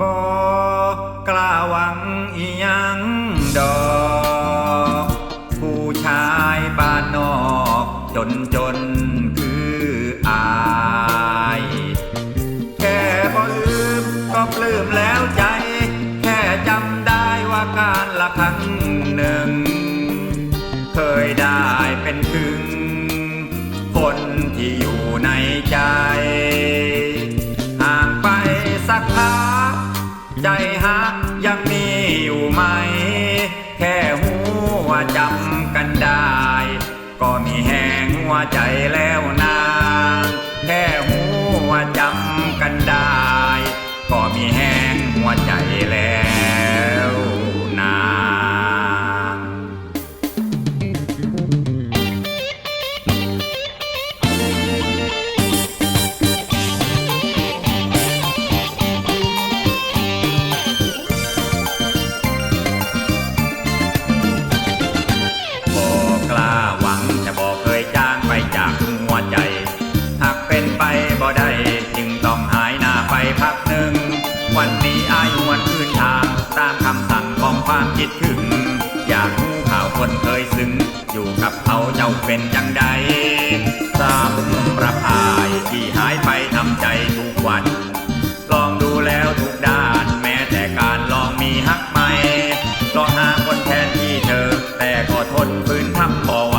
บอกล้าหวังอีหยังดอก ผู้ชายบ้านนอก จนจนคืออาย แค่พอลืมก็ปลื้มแล้วใจ แค่จำได้ว่าการละครั้งหนึ่ง เคยได้เป็นถึง คนที่อยู่ในใจ อยู่ไหม แค่หัวจำกันได้ ก็มีแหงหัวใจแล้วนาักหนึ่ง วันนี้อายหวนคืนทาง ตามคำสั่งของความคิดถึง อยากรู้ข่าวคนเคยซึ้ง อยู่กับเขาเจ้าเป็นจังใดสำรับอายที่หายไปทำใจทุกวัน ลองดูแล้วทุกด้าน แม้แต่การลองมีฮักใหม่ลองหาคนแทนที่เธอ แต่ก็ทนฝืนทำบ่ไหว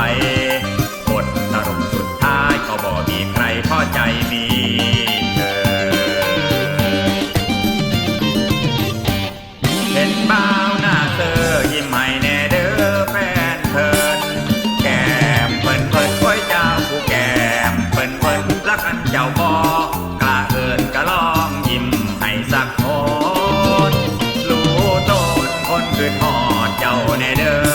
บทสรุปสุดท้ายก็บ่มีใครพอใจ บ่าวหน้าเธอยิ้มให้แน่เด้อแฟนเพิ่นแก้มเพิ่นเพิ่นคอยเจ้าผู้แก้มเพิ่นเพิ่นรักกันเจ้าบอกล้าเอินก็ลองยิ้มให้สักคนรู้ตนคนคืนหอดเจ้าแน่เด้อ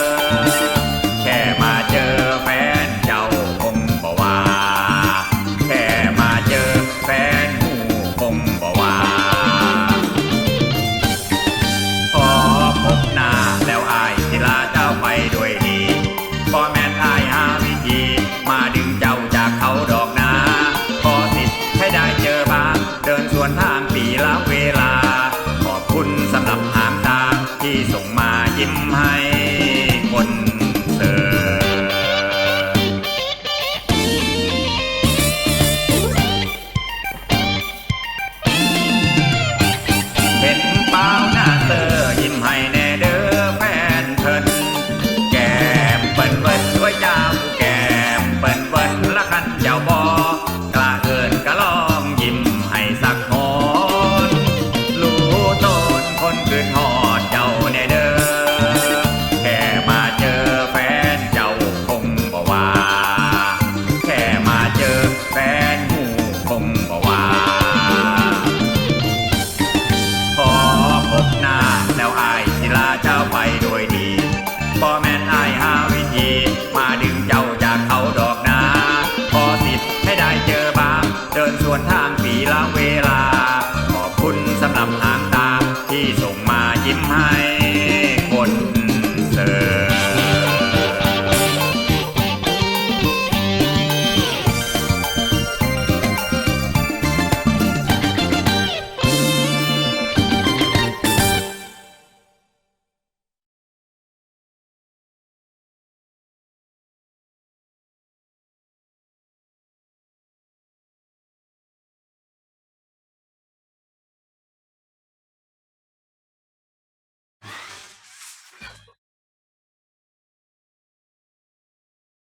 ปีละเวลา ขอบคุณสำหรับหางตาที่ส่งมายิ้มให้ ทางปีละเวลา ขอบคุณสำหรับทางตาที่ส่งมายิ้มให้คน